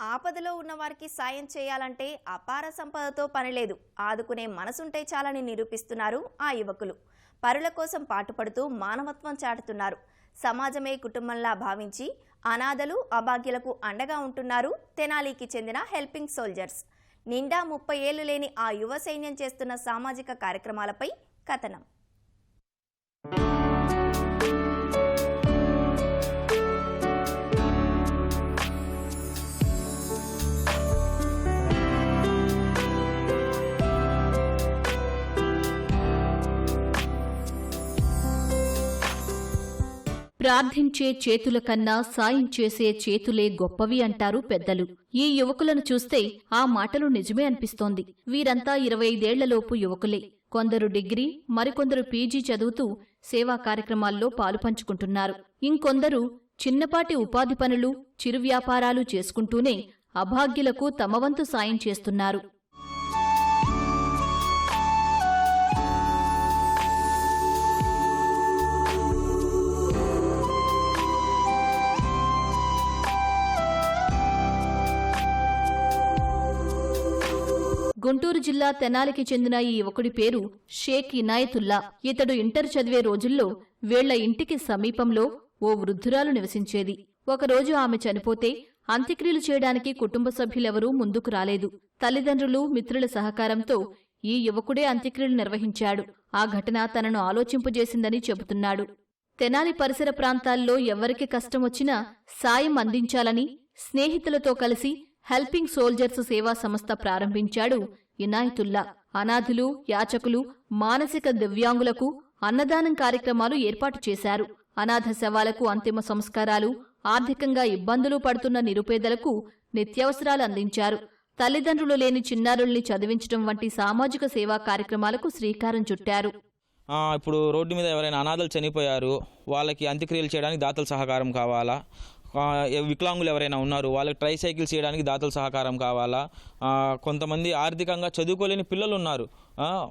ఆపదలో ఉన్నవారికి సాయం చేయాలంటే అపార సంపదతో పనిలేదు ఆదుకునే మనసుంటే చాలని నిరూపిస్తున్నారు ఆ యువకులు. పరుల కోసం పాటుపడుతూ మానవత్వం చాటుతున్నారు. సమాజమే కుటుంబంలా భావించి అనాథలు అభాగ్యులకు అండగా ఉంటున్నారు తెనాలికి చెందిన హెల్పింగ్ సోల్జర్స్. నిండా ముప్పై ఏళ్ళు లేని ఆ యువ సైన్యం చేస్తున్న సామాజిక కార్యక్రమాలపై కథనం. ప్రార్థించే చేతుల కన్నా సాయం చేసే చేతులే గొప్పవి అంటారు పెద్దలు. ఈ యువకులను చూస్తే ఆ మాటలు నిజమే అనిపిస్తోంది. వీరంతా ఇరవై ఐదేళ్ళలోపు యువకులే. కొందరు డిగ్రీ మరికొందరు పీజీ చదువుతూ సేవా కార్యక్రమాల్లో పాలుపంచుకుంటున్నారు ఇంకొందరు చిన్నపాటి ఉపాధి పనులు చిరు వ్యాపారాలు చేసుకుంటూనే అభాగ్యులకు తమవంతు సాయం చేస్తున్నారు. గుంటూరు జిల్లా తెనాలికి చెందిన ఈ యువకుడి పేరు షేక్ ఇనాయతుల్లా ఇతడు ఇంటర్ చదివే రోజుల్లో వీళ్ళ ఇంటికి సమీపంలో ఓ వృద్ధురాలు నివసించేది. ఒకరోజు ఆమె చనిపోతే అంత్యక్రియలు చేయడానికి కుటుంబ సభ్యులెవరూ ముందుకు రాలేదు. తల్లిదండ్రులు మిత్రుల సహకారంతో ఈ యువకుడే అంత్యక్రియలు నిర్వహించాడు. ఆ ఘటన తనను ఆలోచింపజేసిందని చెబుతున్నాడు. తెనాలి పరిసర ప్రాంతాల్లో ఎవరికి కష్టం వచ్చినా సాయం అందించాలని స్నేహితులతో కలిసి హెల్పింగ్ సోల్జర్స్ సేవా సంస్థ ప్రారంభించాడు ఇనాయతుల్లా. అనాథులు యాచకులు మానసిక దివ్యాంగులకు అన్నదానం కార్యక్రమాలు ఏర్పాటు చేశారు. అనాథ శవాలకు అంతిమ సంస్కారాలు ఆర్థికంగా ఇబ్బందులు పడుతున్న నిరుపేదలకు నిత్యావసరాలు అందించారు. తల్లిదండ్రులు లేని చిన్నారుల్ని చదివించడం వంటి సామాజిక సేవా కార్యక్రమాలకు శ్రీకారం చుట్టారు. ఇప్పుడు రోడ్డు మీద ఎవరైనా అనాథలు చనిపోయారు వాళ్ళకి అంత్యక్రియలు చేయడానికి దాతల సహకారం కావాలా? వికలాంగులు ఎవరైనా ఉన్నారు వాళ్ళకి ట్రైసైకిల్స్ చేయడానికి దాతల సహకారం కావాలా? కొంతమంది ఆర్థికంగా చదువుకోలేని పిల్లలు ఉన్నారు.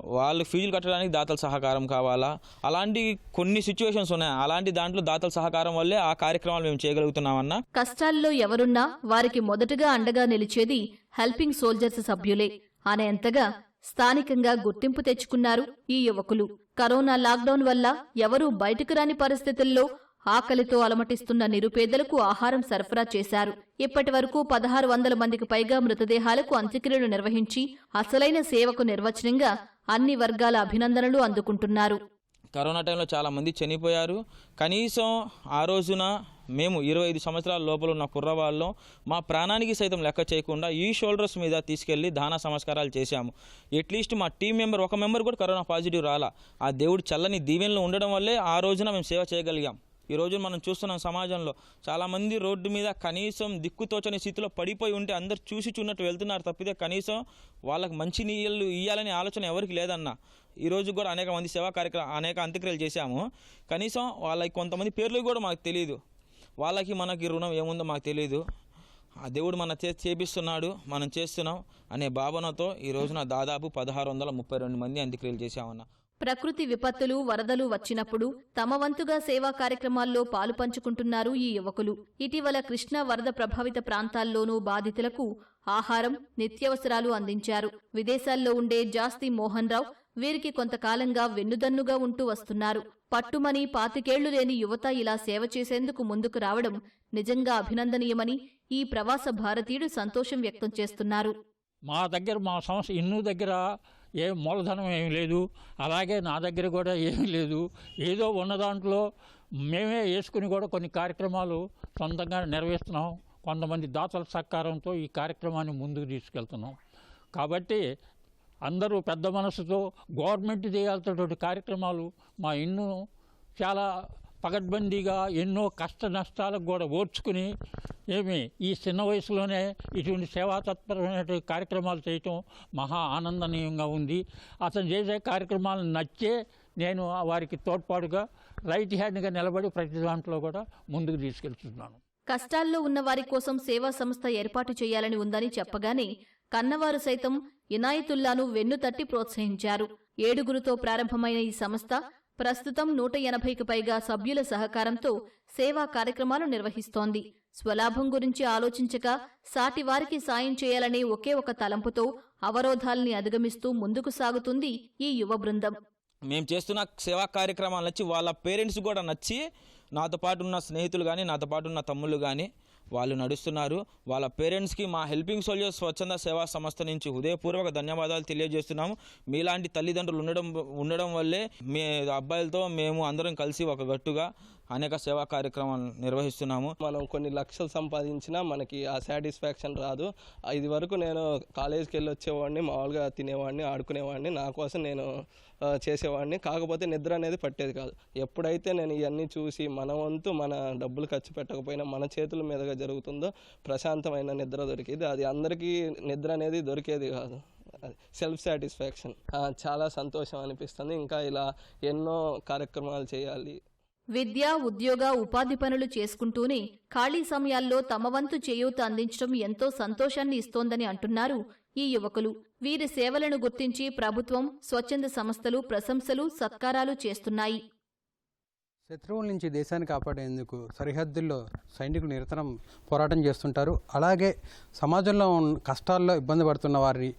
వాళ్ళు ఫీజులు కట్టడానికి దాతల సహకారం కావాలా? అలాంటి కొన్ని సిచ్యువేషన్స్ ఉన్నాయి. అలాంటి దాంట్లో దాతల సహకారం వల్లే ఆ కార్యక్రమాలు మేము చేయగలుగుతున్నామన్నా? కష్టాల్లో ఎవరున్నా వారికి మొదటగా అండగా నిలిచేది హెల్పింగ్ సోల్జర్స్ సభ్యులే. అనేంతగా స్థానికంగా గుర్తింపు తెచ్చుకున్నారు ఈ యువకులు. కరోనా లాక్డౌన్ వల్ల ఎవరూ బయటకు రాని పరిస్థితుల్లో ఆకలితో అలమటిస్తున్న నిరుపేదలకు ఆహారం సరఫరా చేశారు. ఇప్పటి వరకు పదహారు వందల మందికి పైగా మృతదేహాలకు అంత్యక్రియలు నిర్వహించి అసలైన సేవకు నిర్వచనంగా అన్ని వర్గాల అభినందనలు అందుకుంటున్నారు. కరోనా టైంలో చాలా మంది చనిపోయారు. కనీసం ఆ రోజున మేము ఇరవై ఐదు సంవత్సరాల లోపల ఉన్న కుర్రవాళ్ళం మా ప్రాణానికి సైతం లెక్క చేయకుండా ఈ షోల్డర్స్ మీద తీసుకెళ్ళి దాన సంస్కారాలు చేశాము. అట్లీస్ట్ మా టీం మెంబర్ ఒక మెంబర్ కూడా కరోనా పాజిటివ్ రాలా. ఆ దేవుడు చల్లని దీవెనలో ఉండడం వల్లే ఆ రోజున మేము సేవ చేయగలిగాం. ఈ రోజు మనం చూస్తున్నాం సమాజంలో చాలామంది రోడ్డు మీద కనీసం దిక్కుతోచని స్థితిలో పడిపోయి ఉంటే అందరు చూసి చూన్నట్టు వెళ్తున్నారు తప్పితే కనీసం వాళ్ళకి మంచి నీళ్ళు ఇవ్వాలనే ఆలోచన ఎవరికి లేదన్న. ఈరోజు కూడా అనేక మంది సేవా కార్యక్రమ అనేక అంత్యక్రియలు చేశాము. కనీసం వాళ్ళకి కొంతమంది పేర్లు కూడా మాకు తెలియదు వాళ్ళకి మనకి రుణం ఏముందో మాకు తెలియదు ఆ దేవుడు మన చే చేపిస్తున్నాడు మనం చేస్తున్నాం అనే భావనతో ఈ రోజున దాదాపు పదహారు వందల ముప్పై రెండు మంది అంత్యక్రియలు చేశామన్నా. ప్రకృతి విపత్తులు వరదలు వచ్చినప్పుడు తమ వంతుగా సేవా కార్యక్రమాల్లో పాలు పంచుకుంటున్నారు ఈ యువకులు. ఇటీవల కృష్ణా వరద ప్రభావిత ప్రాంతాల్లోనూ బాధితులకు ఆహారం నిత్యావసరాలు అందించారు. విదేశాల్లో ఉండే జాస్తి మోహన్ రావు వీరికి కొంతకాలంగా వెన్నుదన్నుగా ఉంటూ వస్తున్నారు. పట్టుమని పాతికేళ్ళు లేని యువత ఇలా సేవ చేసేందుకు ముందుకు రావడం నిజంగా అభినందనీయమని ఈ ప్రవాస భారతీయుడు సంతోషం వ్యక్తం చేస్తున్నారు. మా దగ్గర మా సంస్థ ఇన్ను దగ్గర ఏ మూలధనం ఏమి లేదు. అలాగే నా దగ్గర కూడా ఏమీ లేదు. ఏదో ఉన్న దాంట్లో మేమే వేసుకుని కూడా కొన్ని కార్యక్రమాలు సొంతంగా నిర్వహిస్తున్నాం. కొంతమంది దాతల సహకారంతో ఈ కార్యక్రమాన్ని ముందుకు తీసుకెళ్తున్నాం. కాబట్టి అందరూ పెద్ద మనసుతో గవర్నమెంట్ చేయాల్సినటువంటి కార్యక్రమాలు మా ఇన్ను చాలా పగడ్బందీగా ఎన్నో కష్ట నష్టాలకు కూడా ఓర్చుకుని ఏమి ఈ చిన్న వయసులోనే ఇటువంటి సేవా తత్పరమైన కార్యక్రమాలు చేయటం మహా ఆనందనీయంగా ఉంది. అతను చేసే కార్యక్రమాలను నచ్చే నేను వారికి తోడ్పాటుగా రైట్ హ్యాండ్గా నిలబడి ప్రతి దాంట్లో కూడా ముందుకు తీసుకెళ్తున్నాను. కష్టాల్లో ఉన్న వారి కోసం సేవా సంస్థ ఏర్పాటు చేయాలని ఉందని చెప్పగానే కన్నవారు సైతం ఇనాయతుల్లాను వెన్నుతట్టి ప్రోత్సహించారు. ఏడుగురుతో ప్రారంభమైన ఈ సంస్థ ప్రస్తుతం నూట ఎనభైకి పైగా సభ్యుల సహకారంతో సేవా కార్యక్రమాలు నిర్వహిస్తోంది. స్వలాభం గురించి ఆలోచించక సాటివారికి సాయం చేయాలనే ఒకే ఒక తలంపుతో అవరోధాల్ని అధిగమిస్తూ ముందుకు సాగుతుంది ఈ యువ బృందం. మేము చేస్తున్న సేవా కార్యక్రమాలు నచ్చి వాళ్ళ పేరెంట్స్ కూడా నచ్చి నాతో పాటు ఉన్న స్నేహితులు కానీ నాతో పాటు ఉన్న తమ్ముళ్ళు కానీ వాళ్ళు నడుస్తున్నారు. వాళ్ళ పేరెంట్స్కి మా హెల్పింగ్ సోల్జర్స్ స్వచ్ఛంద సేవా సంస్థ నుంచి హృదయపూర్వక ధన్యవాదాలు తెలియజేస్తున్నాము మీలాంటి తల్లిదండ్రులు ఉండడం ఉండడం వల్లే మీ అబ్బాయిలతో మేము అందరం కలిసి ఒక గట్టుగా అనేక సేవా కార్యక్రమాలు నిర్వహిస్తున్నాము. మనం కొన్ని లక్షలు సంపాదించినా మనకి ఆ సాటిస్ఫాక్షన్ రాదు. ఇది వరకు నేను కాలేజీకి వెళ్ళి వచ్చేవాడిని మామూలుగా తినేవాడిని ఆడుకునేవాడిని నా కోసం నేను చేసేవాడిని. కాకపోతే నిద్ర అనేది పట్టేది కాదు. ఎప్పుడైతే నేను ఇవన్నీ చూసి మన వంతు మన డబ్బులు ఖర్చు పెట్టకపోయినా మన చేతుల మీదుగా జరుగుతుందో ప్రశాంతమైన నిద్ర దొరికేది. అది అందరికీ నిద్ర అనేది దొరికేది కాదు. Self satisfaction. చాలా సంతోషం అనిపిస్తుంది. ఇంకా ఇలా ఎన్నో కార్యక్రమాలు చేయాలి. విద్య ఉద్యోగ ఉపాధి పనులు చేసుకుంటూనే ఖాళీ సమయాల్లో తమ వంతు చేయూత అందించడం ఎంతో సంతోషాన్ని ఇస్తోందని అంటున్నారు ఈ యువకులు. వీరి సేవలను గుర్తించి ప్రభుత్వం స్వచ్ఛంద సంస్థలు ప్రశంసలు సత్కారాలు చేస్తున్నాయి. శత్రువుల నుంచి దేశాన్ని కాపాడేందుకు సరిహద్దుల్లో సైనికులు నిరంతరం పోరాటం చేస్తుంటారు. అలాగే సమాజంలో కష్టాల్లో ఇబ్బంది పడుతున్న వారిని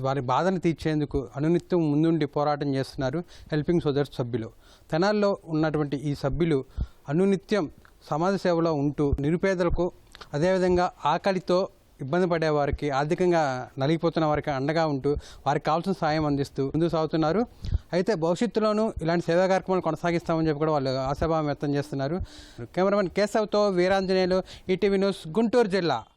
వారి బాధను తీర్చేందుకు అనునిత్యం ముందుండి పోరాటం చేస్తున్నారు హెల్పింగ్ సోదర్స్ సభ్యులు. తెనాల్లో ఉన్నటువంటి ఈ సభ్యులు అనునిత్యం సమాజ సేవలో ఉంటూ నిరుపేదలకు అదేవిధంగా ఆకలితో ఇబ్బంది పడే వారికి ఆర్థికంగా నలిగిపోతున్న వారికి అండగా ఉంటూ వారికి కావాల్సిన సాయం అందిస్తూ ముందుకు సాగుతున్నారు. అయితే భవిష్యత్తులోనూ ఇలాంటి సేవా కార్యక్రమాలు కొనసాగిస్తామని చెప్పి కూడా వాళ్ళు ఆశాభావం వ్యక్తం చేస్తున్నారు. కెమెరామెన్ కేశవ్తో వీరాంజనేయులు ఈటీవీ న్యూస్ గుంటూరు జిల్లా.